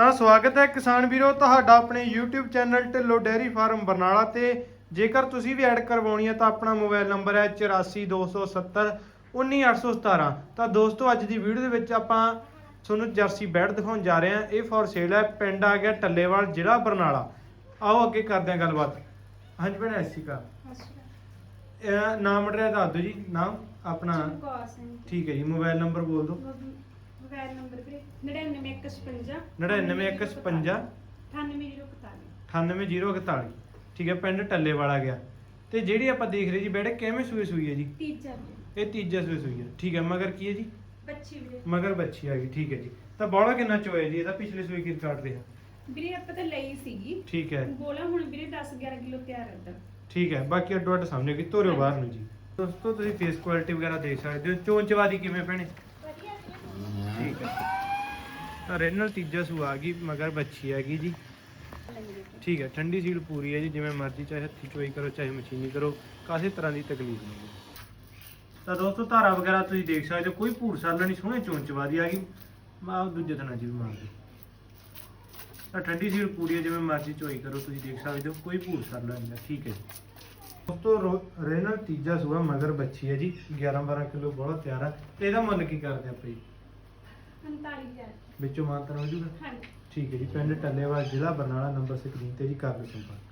ਤਾਂ ਸਵਾਗਤ ਹੈ ਕਿਸਾਨ ਵੀਰੋ ਤੁਹਾਡਾ ਆਪਣੇ YouTube channel Dhillon dairy farm Barnala ਤੇ। ਜੇਕਰ ਤੁਸੀਂ ਵੀ ਐਡ ਕਰਵਾਉਣੀ ਹੈ ਤਾਂ ਆਪਣਾ ਮੋਬਾਈਲ ਨੰਬਰ ਹੈ 84270 19817 ਤਾਂ ਦੋਸਤੋ ਅੱਜ ਦੀ ਵੀਡੀਓ ਦੇ ਵਿੱਚ ਆਪਾਂ ਤੁਹਾਨੂੰ ਜਰਸੀ ਬੈਡ ਦਿਖਾਉਣ ਜਾ ਰਹੇ ਹਾਂ। ਇਹ ਫॉर ਸੇਲ ਹੈ ਪਿੰਡ ਆ ਗਿਆ ਟੱਲੇਵਾਲ ਜ਼ਿਲ੍ਹਾ ਬਰਨਾਲਾ। ਆਓ ਅੱਗੇ ਕਰਦੇ ਹਾਂ ਗੱਲਬਾਤ। ਹਾਂਜੀ ਭੈਣ ਐਸੀ ਕਾ ਇਹ ਨਾਮ ਅਡਰੈਸ ਦੱਸ ਦਿਓ ਜੀ ਨਾਮ ਆਪਣਾ। ਠੀਕ ਹੈ ਜੀ ਮੋਬਾਈਲ ਨੰਬਰ ਬੋਲ ਦਿਓ। ਮੋਬਾਈਲ ਨੰਬਰ ਵੀਰੇ 99155 9915 98041 98041 ਠੀਕ ਹੈ ਪਿੰਡ ਟੱਲੇ ਵਾਲਾ ਗਿਆ। ਤੇ ਜਿਹੜੀ ਆਪਾਂ ਦੇਖ ਰਹੇ ਜੀ ਬੈੜੇ ਕਿਵੇਂ ਸੂਏ ਸੂਈ ਹੈ ਜੀ? ਤੀਜਾ ਵੀਰੇ। ਇਹ ਤੀਜਾ ਸੂਏ ਸੂਈ ਹੈ। ਠੀਕ ਹੈ ਮਗਰ ਕੀ ਹੈ ਜੀ? ਬੱਚੀ ਵੀਰੇ। ਮਗਰ ਬੱਚੀ ਆ ਗਈ ਠੀਕ ਹੈ ਜੀ। ਤਾਂ ਬੋਲਾ ਕਿੰਨਾ ਚੋਇਆ ਜੀ? ਇਹਦਾ ਪਿਛਲੇ ਸੂਏ ਕੀ ਰਿਕਾਰਡ ਰਿਹਾ? ਵੀਰੇ ਆਪਾਂ ਤਾਂ ਲਈ ਸੀਗੀ। ਠੀਕ ਹੈ। ਬੋਲਾ ਹੁਣ ਵੀਰੇ 10 11 ਕਿਲੋ ਤਿਆਰ ਹੈ ਇੱਧਰ। ਠੀਕ ਹੈ ਬਾਕੀ ਅੱਡੋ ਅੱਡ ਸਾਹਮਣੇ ਕਿ ਤੋਰਿਓ ਬਾਹਰ ਨੂੰ ਜੀ। ਦੋਸਤੋ ਤੁਸੀਂ ਫੇਸ ਕੁਆਲਿਟੀ ਵਗੈਰਾ ਦੇਖ ਸਕਦੇ ਹੋ। ਚੋਂਚਵਾਦੀ ਕਿਵੇਂ ਭੈਣੇ? ਠੀਕ ਹੈ। ਰੇਨਲ ਤੀਜਾ ਸੂ ਆ ਗਈ, ਮਗਰ ਬੱਚੀ ਹੈਗੀ ਜੀ। ਠੀਕ ਹੈ, ਠੰਡੀ ਸੀਲ ਪੂਰੀ ਹੈ ਜੀ, ਜਿਵੇਂ ਮਰਜ਼ੀ, ਚਾਹੇ ਹੱਥੀ ਚੋਈ ਕਰੋ, ਚਾਹੇ ਮਸ਼ੀਨੀ ਕਰੋ ਕਾਸੇ ਤਰ੍ਹਾਂ ਦੀ ਤਕਲੀਫ ਨਹੀਂ ਤਾਂ ਦੋਸਤੋ, ਧਾਰਾ ਵਗੈਰਾ ਤੁਸੀਂ ਦੇਖ ਸਕਦੇ ਹੋ, ਕੋਈ ਭੂਰ ਸਾਲਾ ਨਹੀਂ, ਸੋਹਣੇ ਚੋਂਚਵਾਦੀ ਆ ਗਈ। ਮਾ ਦੂਜੇ ਦਿਨਾਂ ਜੀ ਵੀ ਮਾਰਦੇ ਤਾਂ ਠੰਡੀ ਸੀਲ ਪੂਰੀ ਹੈ, ਜਿਵੇਂ ਮਰਜ਼ੀ ਚੋਈ ਕਰੋ, ਤੁਸੀਂ ਦੇਖ ਸਕਦੇ ਹੋ, ਕੋਈ ਭੂਰ ਸਾਲਾ ਨਹੀਂ ਠੀਕ ਹੈ ਜੀ। ਦੋਸਤੋ, ਰੋ- ਰੇਨਲ ਤੀਜਾ ਸੂਆ ਮਗਰ ਬੱਚੀ ਹੈ ਜੀ 11 12 ਕਿਲੋ ਬਹੁਤ ਤਿਆਰ ਹੈ ਤੇ ਇਹਦਾ ਮੁੱਲ ਕੀ ਕਰਦੇ ਆਪਾਂ ਜੀ 45000 ਵਿੱਚੋਂ ਮਾਨਤਨ ਹੋ ਜੂਗਾ? ਹਾਂਜੀ। ਠੀਕ ਹੈ ਜੀ ਪਿੰਡ ਟੱਲੇਵਾਲ ਜ਼ਿਲ੍ਹਾ ਬਰਨਾਲਾ ਨੰਬਰ ਸਕਰੀਨ ਤੇ ਜੀ ਕਰ ਲਓ ਸੰਪਰਕ।